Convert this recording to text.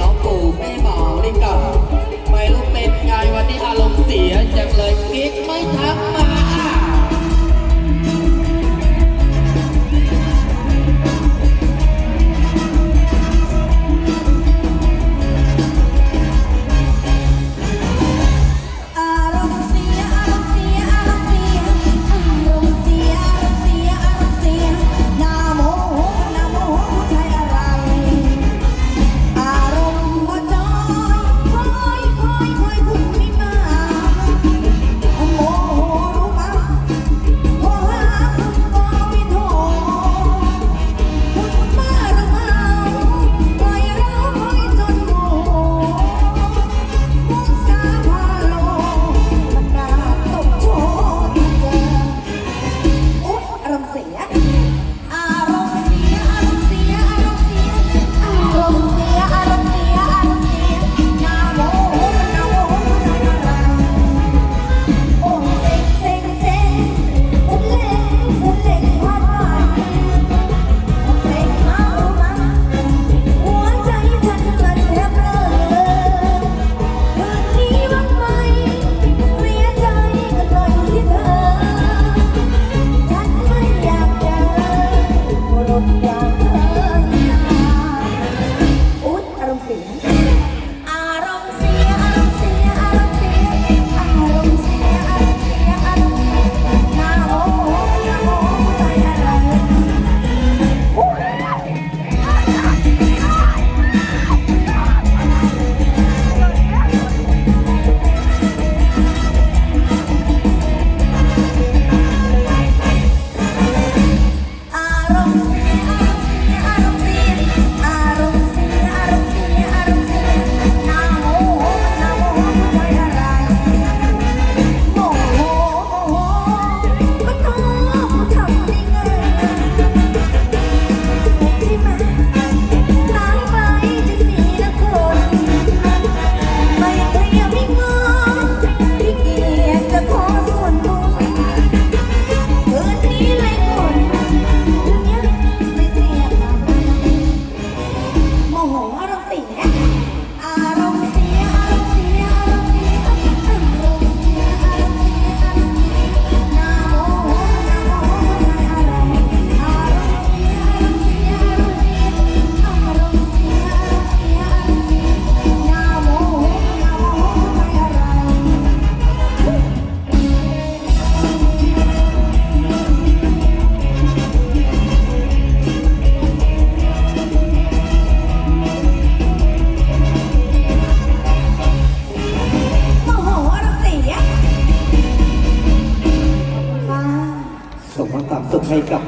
น้องปู่ไม่เหมานี่กับไม่รู้เป็นไงวันนี้อารมณ์เสียจังเลยคิดไม่ทักม่ สุดให้กับ